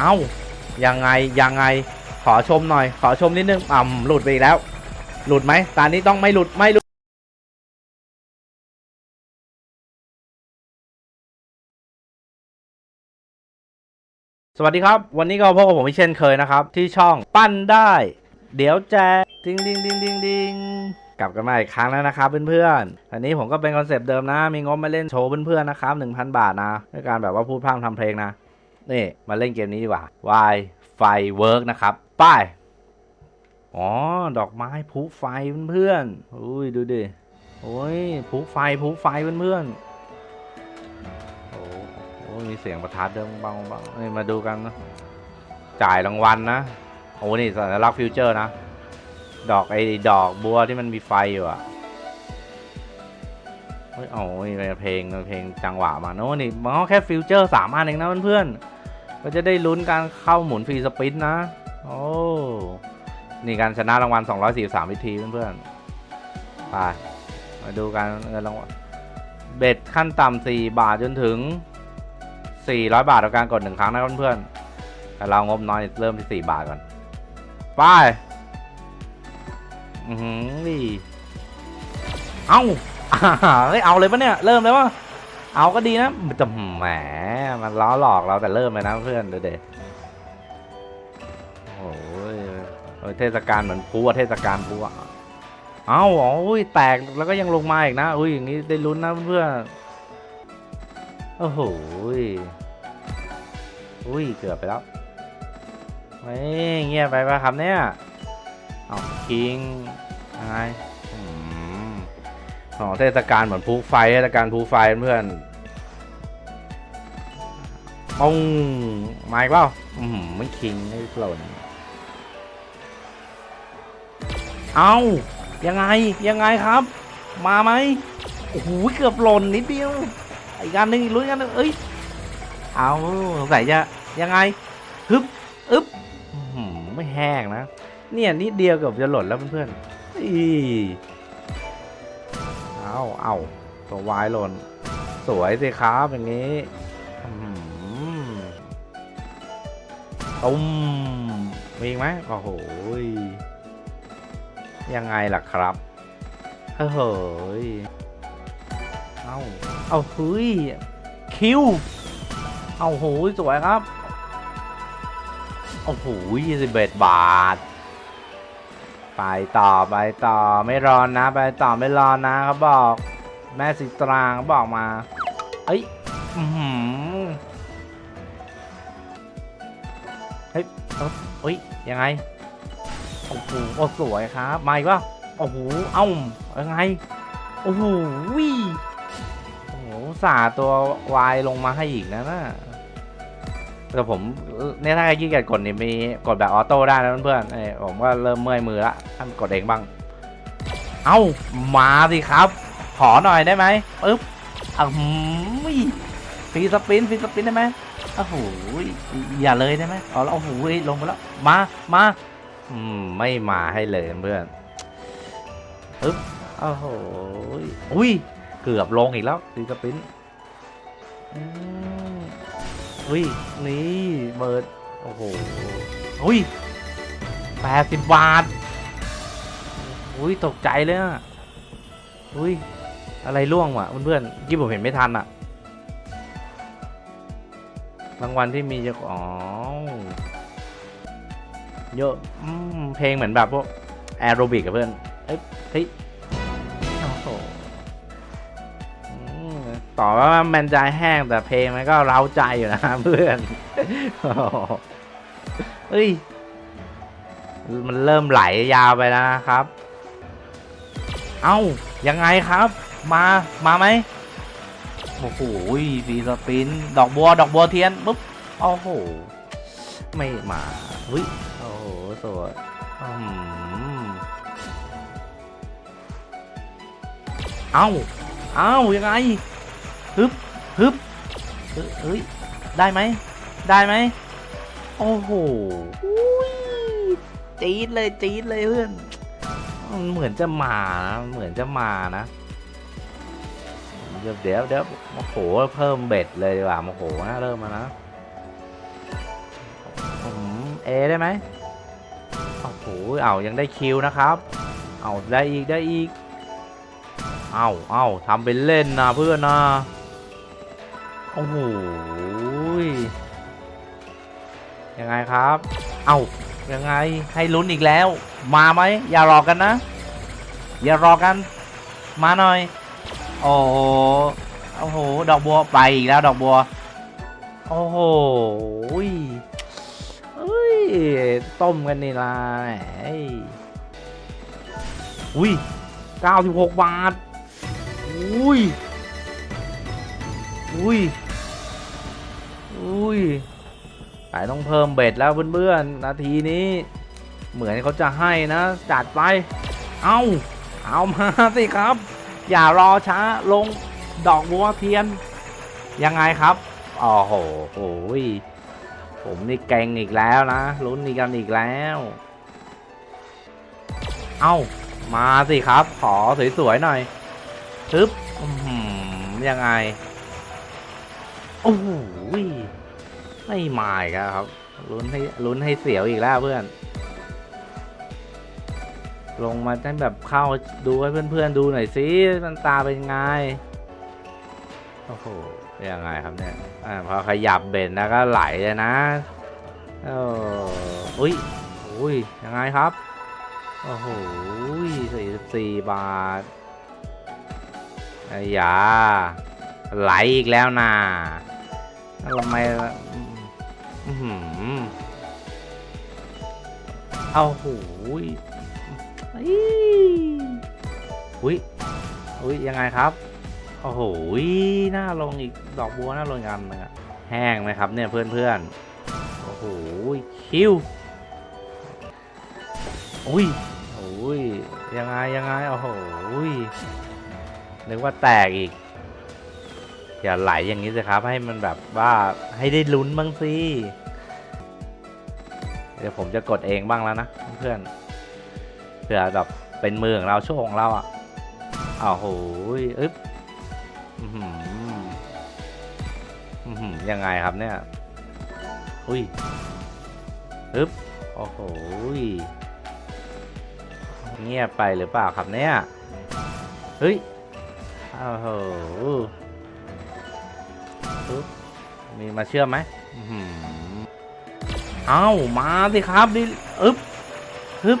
เอ้ายังไงยังไงขอชมหน่อย ขอชมนิดนึงอ่ำหลุดไปอีกแล้ว หลุดไหมตานี้ต้องไม่หลุดไม่หลุดสวัสดีครับ วันนี้ก็พบกับผมเช่นเคยนะครับ ที่ช่องปั้นได้ เดี๋ยวแจกดิงดิงดิงดิงดิงกลับกันมาอีกครั้งแล้วนะครับเพื่อนๆอันนี้ผมก็เป็นคอนเซปต์เดิมนะ มีงบมาเล่นโชว์เพื่อนๆนะครับ 1,000 บาทนะด้วยการแบบว่าพูดพร่ำทำเพลงนะ นี่มาเล่นเกมนี้ดีกว่า Y Firework นะครับไป้าย อ๋อ ดอกไม้พลุไฟเพื่อนๆอุ้ยดูดิ โอ้ยพลุไฟพลุไฟเพื่อนๆโอ้โหมีเสียงประทัดเดิมบ้างบ้างนี่มาดูกันนะ จ่ายรางวัลนะ โอ้นี่สัญลักษณ์ฟิวเจอร์นะ ดอกไอ้ดอกบัวที่มันมีไฟอยู่อะเฮ้ยโอ้ยเพลงเพลงจังหวะมาโน่นี่มันก็แค่ฟิวเจอร์สามอันเองนะเพื่อนๆ ก็จะได้ลุ้นการเข้าหมุนฟรีสปินนะ โอ้ นี่การชนะรางวัล 243 วิธีเพื่อนๆ ไป มาดูกันเงินรางวัล เบ็ดขั้นต่ำ4บาทจนถึง 400 บาทต่อการกดหนึ่งครั้งนะเพื่อนๆ แต่เรางบน้อยเริ่มที่ 4 บาทก่อน ไป อือหือนี่ เอ้าเฮ้ยเอาเลยปะเนี่ย เริ่มเลยวะ เอาก็ดีนะแต่แหมมันล้อหลอกเราแต่เริ่มเลยนะเพื่อนเดี๋ยวโอ้ยเออเทศกาลเหมือนพลุอะเทศกาลพลุอะเอ้าอ๋ออุ้ยแตกแล้วก็ยังลงมาอีกนะอุ้ยอย่างนี้ได้ลุ้นนะเพื่อนโอ้โหอุ้ยเกือบไปแล้วเฮ้ยเงียบไปปะครับเนี่ยเอาคิงอะไรอืม อ๋อเทศกาลเหมือนพลุไฟเทศกาลพลุไฟเพื่อนปุ้งมาอีกเปล่าอืมไม่คิงไม่หล่นเอายังไงยังไงครับ มาไหมโอ้โหเกือบหล่นนิดเดียวอีกอันหนึ่งอีกลุ้นกันหนึ่งเอ้ยเอาสงสัยจะยังไงฮึบอึบไม่แห้งนะ เนี่ยนิดเดียวเกือบจะหล่นแล้วเพื่อนๆอี เอาเอาตัววายหล่น สวยสิครับอย่างนี้ตุ้มมีไหมโอ้โหยังไงล่ะครับเฮ้ยเอาเอาเฮ้ย คิว เอาโหยสวยครับ โอ้โหยี่สิบเอ็ดบาท ไปต่อไปต่อไม่รอนนะ ไปต่อไม่รอนนะเขาบอก แม่สิตรางเขาบอกมาเอ้ยอือหือเฮ้ยเอ้าเอ้ยยังไงโอ้โหโอ้สวยครับมาอีกป่ะโอ้โหเอ้ายังไงโอ้โหวิโอ้โหสาตัววายลงมาให้อีกนะน่ะ แต่ผมเนี่ยถ้าใครขี้เกียจกดนี่มีกดแบบออโต้ได้นะเพื่อนๆเอ้ผมก็เริ่มเมื่อยมือละท่านกดเองบ้าง เอ้ามาสิครับ ขอหน่อยได้ไหมปึ๊บอ้าวหืมฟรีสปินฟรีสปินได้ไหมโอ้โหอย่าเลยได้ไหมอ๋อแล้วโอ้โหลงไปแล้ว มามาอืมไม่มาให้เลยเพื่อนปึ๊บโอ้โหอุ้ยเกือบลงอีกแล้วซีสปินอืม อุ้ย นี่เบิร์ดโอ้โห อุ้ยแปดสิบบาท อุ้ย ตกใจเลยอะ อุ้ย อะไรล่วงวะเพื่อนๆเมื่อกี้ผมเห็นไม่ทันอะ รางวัลที่มีจะอ๋อเยอะอเพลงเหมือนแบบพวกแอโรบิกกับเพื่อนเอ้ยเฮ้ย ต่อว่ามันใจแห้งแต่เพลงมันก็เร้าใจอยู่นะเพื่อนโอ้โหเฮ้ย มันเริ่มไหลยาวไปแล้วนะครับ เอ้า ยังไงครับ มา มาไหมโอ้โหฟีสปิน ดอกบัว ดอกบัวเทียนปุ๊บ โอ้โห ไม่มาเฮ้ย โอ้โห สวยอืมเอ้า เอ้า ยังไง ฮึบฮึบเอ้ยได้ไหมได้ไหมโอ้โหจี๊ดเลยจี๊ดเลยเพื่อนมันเหมือนจะมานะเหมือนจะมานะเดี๋ยวเดี๋ยวเดี๋ยวโอ้โหเพิ่มเบ็ดเลยดีกว่าโอ้โหนะเริ่มมานะเอได้ไหมโอ้โหเอายังได้คิวนะครับ เอาได้อีกได้อีกเอาเอาทำเป็นเล่นนะเพื่อนนะ โอ้โหยังไงครับ เอายังไงให้ลุ้นอีกแล้ว มาไหมอย่ารอกันนะ อย่ารอกัน มาหน่อย โอ้โหโอ้โห ดอกบัวไปอีกแล้วดอกบัว โอ้โหอุ้ยเอ้ยต้มกันนี่ละแหมอุ้ย96บาท อุ้ย อุ้ย อุ้ยแต่ต้องเพิ่มเบ็ดแล้วเพื่อนๆ นาทีนี้ เหมือนเขาจะให้นะ จัดไป เอาเอามาสิครับ อย่ารอช้าลงดอกบัวเทียน ยังไงครับโอ้โหโอ้ยผมนี่เก่งอีกแล้วนะลุ้นอีกกันอีกแล้ว เอามาสิครับ ขอสวยๆหน่อยทึบยังไง โอ้โหไม่มาอีกแล้วครับลุ้นให้ลุ้นให้เสียวอีกแล้วเพื่อน ลงมาให้แบบเข้าดูให้เพื่อนๆดูหน่อยสิมันตาเป็นไงโอ้โหยังไงครับเนี่ยอ่าพอขยับเบ็ดแล้วก็ไหลเลยนะโอ้อุ้ยอุ้ยยังไงครับโอ้โหสี่สิบสี่บาทไอ้ยา ไหลอีกแล้วนะแล้วทำไมอือหือเอาโหยอีอุ้ยอุ้ยยังไงครับ โอ้โหหน้าลงอีก ดอกบัวหน้าลงอีกอันหนึงอะแห้งไหมครับเนี่ยเพื่อนเพื่อนๆโอ้โหคิวอุ้ยโอ้ยยังไงยังไงโอ้โหนึกว่าแตกอีก อย่าไหลอย่างนี้สิครับ ให้มันแบบว่าให้ได้ลุ้นบ้างสิเดี๋ยวผมจะกดเองบ้างแล้วนะเพื่อนเผื่อแบบเป็นมือของเราโชคของเราอะอ้าวโหยอึ๊บอื้อหืออื้อหือยังไงครับเนี่ย อุ้ยฮึบโอ้โหยเงียบไปหรือเปล่าครับเนี่ย เฮ้ย โอ้โห ฮึบมีมาเชื่อมไหมอื้อหือเอ้ามาสิครับดิอึ๊บฮึบ